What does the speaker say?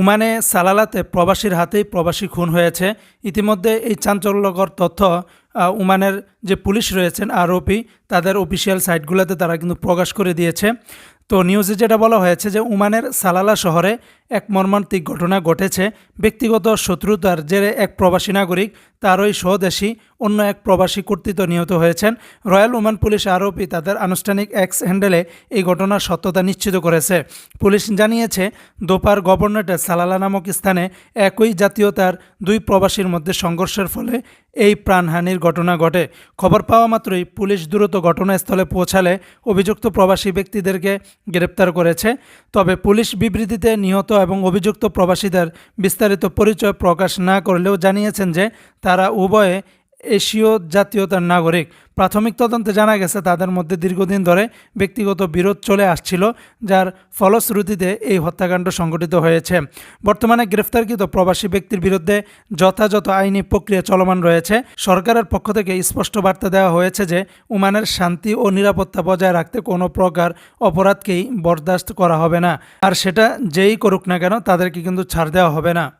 উমানে সালালাতে প্রবাসীর হাতেই প্রবাসী খুন হয়েছে। ইতিমধ্যে এই চাঞ্চল্যকর তথ্য উমানের যে পুলিশ রয়েছেন আরোপি তাদের অফিসিয়াল সাইটগুলোতে তারা কিন্তু প্রকাশ করে দিয়েছে। তো নিউজে যেটা বলা হয়েছে যে উমানের সালালা শহরে এক মর্মান্তিক ঘটনা ঘটেছে। ব্যক্তিগত শত্রুতার জেরে এক প্রবাসী নাগরিক তারই স্বদেশী, অন্য এক প্রবাসী কর্তৃত্ব নিহত হয়েছেন। রয়্যাল ওমান পুলিশ আরোপি তাদের আনুষ্ঠানিক এক্স হ্যান্ডেলে এই ঘটনার সত্যতা নিশ্চিত করেছে। পুলিশ জানিয়েছে, দোপার গভর্নরেটে সালালা নামক স্থানে একই জাতীয়তার দুই প্রবাসীর মধ্যে সংঘর্ষের ফলে এই প্রাণহানির ঘটনা ঘটে। খবর পাওয়া মাত্রই পুলিশ দ্রুত ঘটনাস্থলে পৌঁছালে অভিযুক্ত প্রবাসী ব্যক্তিদেরকে গ্রেপ্তার করেছে। তবে পুলিশ বিবৃতিতে নিহত এবং অভিযুক্ত প্রবাসীদের বিস্তারিত পরিচয় প্রকাশ না করলেও জানিয়েছেন যে তারা উভয়ে এশীয় জাতীয়তার নাগরিক। প্রাথমিক তদন্তে জানা গেছে, তাদের মধ্যে দীর্ঘদিন ধরে ব্যক্তিগত বিরোধ চলে আসছিল, যার ফলশ্রুতিতে এই হত্যাকাণ্ড সংঘটিত হয়েছে। বর্তমানে গ্রেফতারকৃত প্রবাসী ব্যক্তির বিরুদ্ধে যথাযথ আইনি প্রক্রিয়া চলমান রয়েছে। সরকারের পক্ষ থেকে স্পষ্ট বার্তা দেওয়া হয়েছে যে ওমানের শান্তি ও নিরাপত্তা বজায় রাখতে কোনো প্রকার অপরাধকেই বরদাস্ত করা হবে না। আর সেটা যেই করুক না কেন, তাদেরকে কিন্তু ছাড় দেওয়া হবে না।